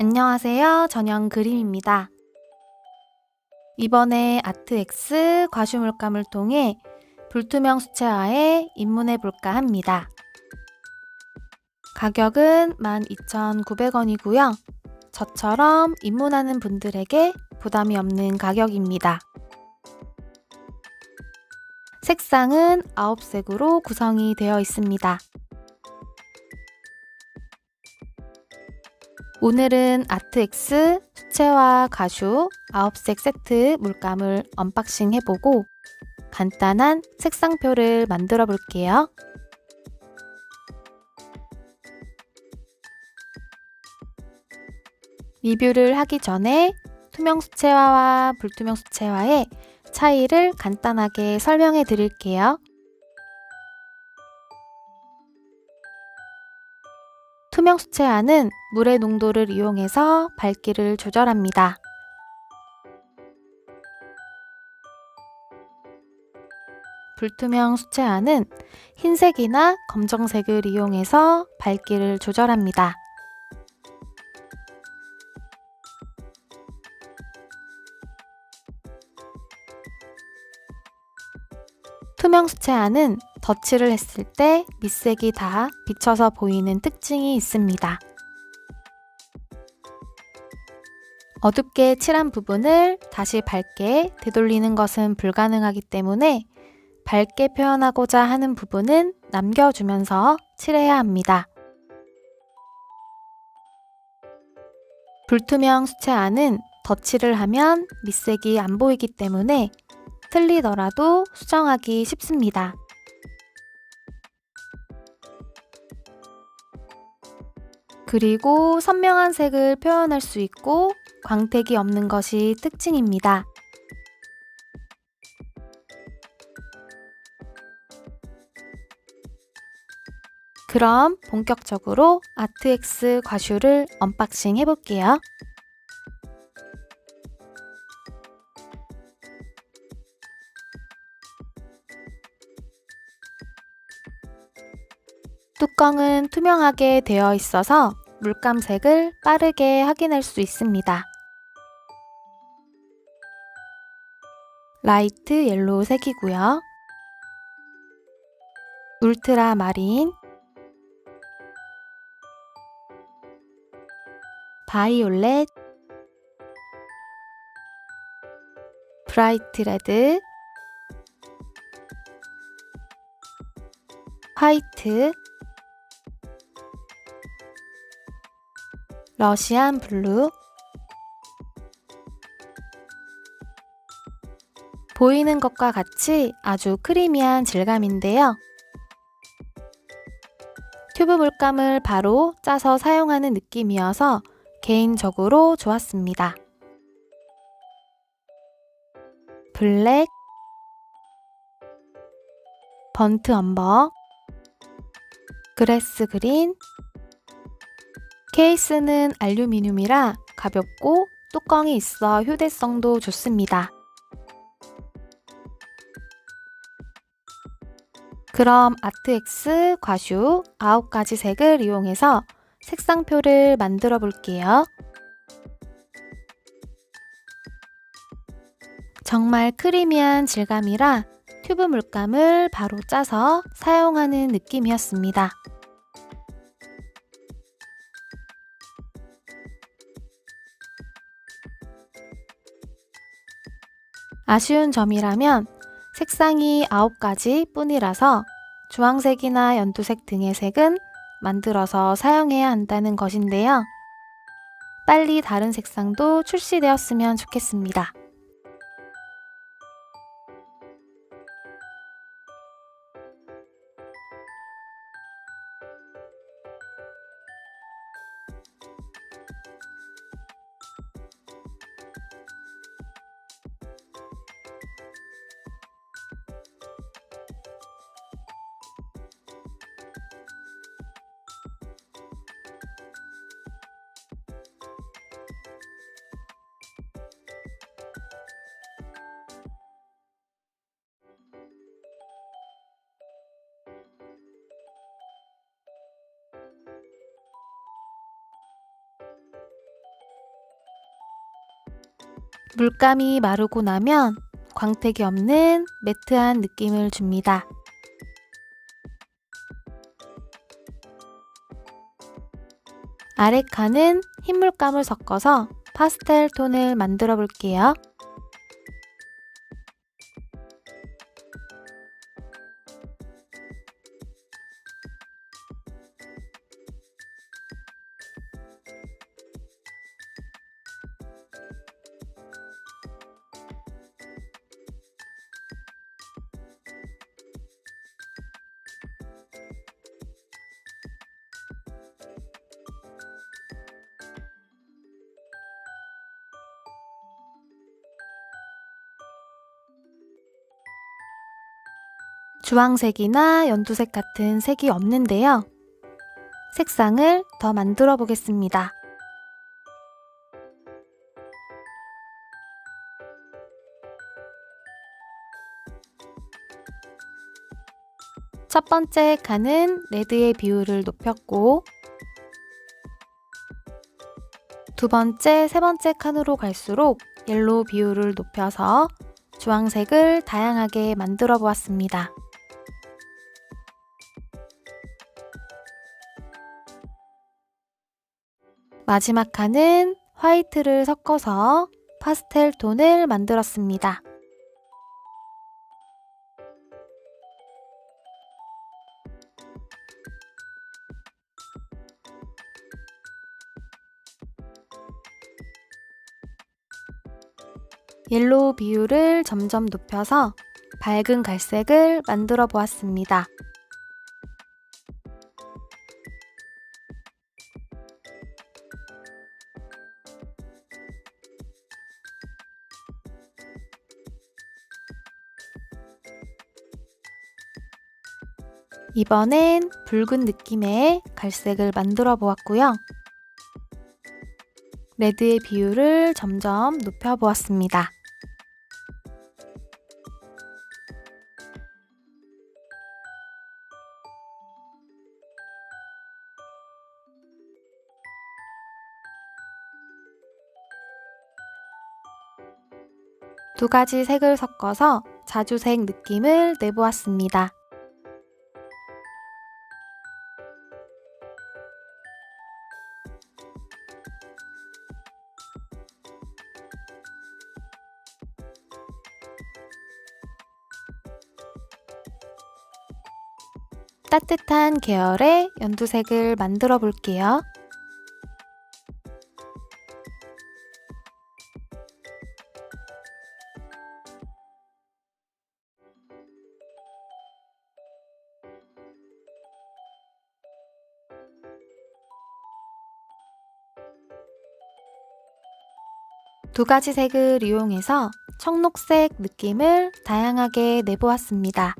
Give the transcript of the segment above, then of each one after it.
안녕하세요. 전영 그림입니다. 이번에 아트X 과슈물감을 통해 불투명 수채화에 입문해 볼까 합니다. 가격은 12,900원이고요. 저처럼 입문하는 분들에게 부담이 없는 가격입니다. 색상은 9색으로 구성이 되어 있습니다. 오늘은 아트X 수채화 가슈 9색 세트 물감을 언박싱 해보고 간단한 색상표를 만들어 볼게요. 리뷰를 하기 전에 투명 수채화와 불투명 수채화의 차이를 간단하게 설명해 드릴게요. 투명 수채화는 물의 농도를 이용해서 밝기를 조절합니다. 불투명 수채화는 흰색이나 검정색을 이용해서 밝기를 조절합니다. 투명 수채화는 덧칠을 했을 때 밑색이 다 비쳐서 보이는 특징이 있습니다. 어둡게 칠한 부분을 다시 밝게 되돌리는 것은 불가능하기 때문에 밝게 표현하고자 하는 부분은 남겨주면서 칠해야 합니다. 불투명 수채화는 덧칠을 하면 밑색이 안 보이기 때문에 틀리더라도 수정하기 쉽습니다. 그리고 선명한 색을 표현할 수 있고 광택이 없는 것이 특징입니다. 그럼 본격적으로 아트X 과슈를 언박싱 해볼게요. 뚜껑은 투명하게 되어 있어서 물감색을 빠르게 확인할 수 있습니다. 라이트 옐로우 색이고요. 울트라 마린 바이올렛 브라이트 레드 화이트 러시안 블루 보이는 것과 같이 아주 크리미한 질감인데요. 튜브 물감을 바로 짜서 사용하는 느낌이어서 개인적으로 좋았습니다. 블랙, 번트 엄버, 그레스 그린, 케이스는 알루미늄이라 가볍고 뚜껑이 있어 휴대성도 좋습니다. 그럼 아트X 과슈 9가지 색을 이용해서 색상표를 만들어 볼게요. 정말 크리미한 질감이라 튜브 물감을 바로 짜서 사용하는 느낌이었습니다. 아쉬운 점이라면 색상이 9가지 뿐이라서 주황색이나 연두색 등의 색은 만들어서 사용해야 한다는 것인데요. 빨리 다른 색상도 출시되었으면 좋겠습니다. 물감이 마르고 나면 광택이 없는 매트한 느낌을 줍니다. 아래 칸은 흰 물감을 섞어서 파스텔 톤을 만들어 볼게요. 주황색이나 연두색 같은 색이 없는데요. 색상을 더 만들어 보겠습니다. 첫 번째 칸은 레드의 비율을 높였고 두 번째, 세 번째 칸으로 갈수록 옐로우 비율을 높여서 주황색을 다양하게 만들어 보았습니다. 마지막 칸은 화이트를 섞어서 파스텔 톤을 만들었습니다. 옐로우 비율을 점점 높여서 밝은 갈색을 만들어 보았습니다. 이번엔 붉은 느낌의 갈색을 만들어 보았고요. 레드의 비율을 점점 높여 보았습니다. 두 가지 색을 섞어서 자주색 느낌을 내보았습니다. 따뜻한 계열의 연두색을 만들어 볼게요. 두 가지 색을 이용해서 청록색 느낌을 다양하게 내보았습니다.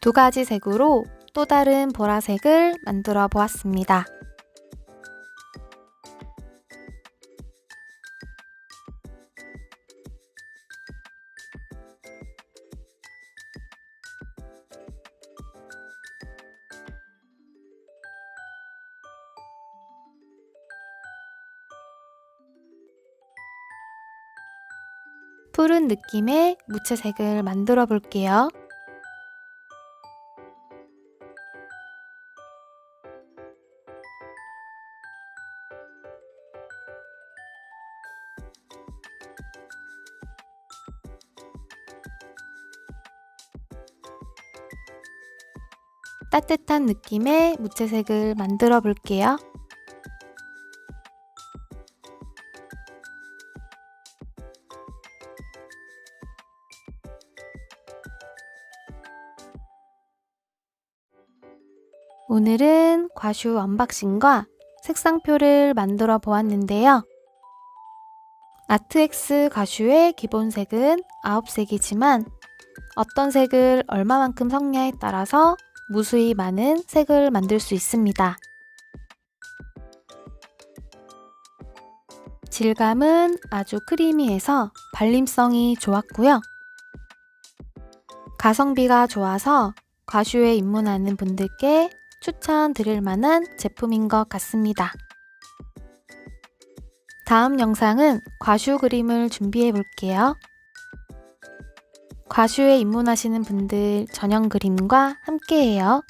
두 가지 색으로 또 다른 보라색을 만들어 보았습니다. 푸른 느낌의 무채색을 만들어 볼게요. 따뜻한 느낌의 무채색을 만들어 볼게요. 오늘은 과슈 언박싱과 색상표를 만들어 보았는데요. 아트엑스 과슈의 기본색은 9색이지만 어떤 색을 얼마만큼 섞냐에 따라서 무수히 많은 색을 만들 수 있습니다. 질감은 아주 크리미해서 발림성이 좋았고요. 가성비가 좋아서 과슈에 입문하는 분들께 추천드릴 만한 제품인 것 같습니다. 다음 영상은 과슈 그림을 준비해 볼게요. 과슈에 입문하시는 분들 전용 그림과 함께해요.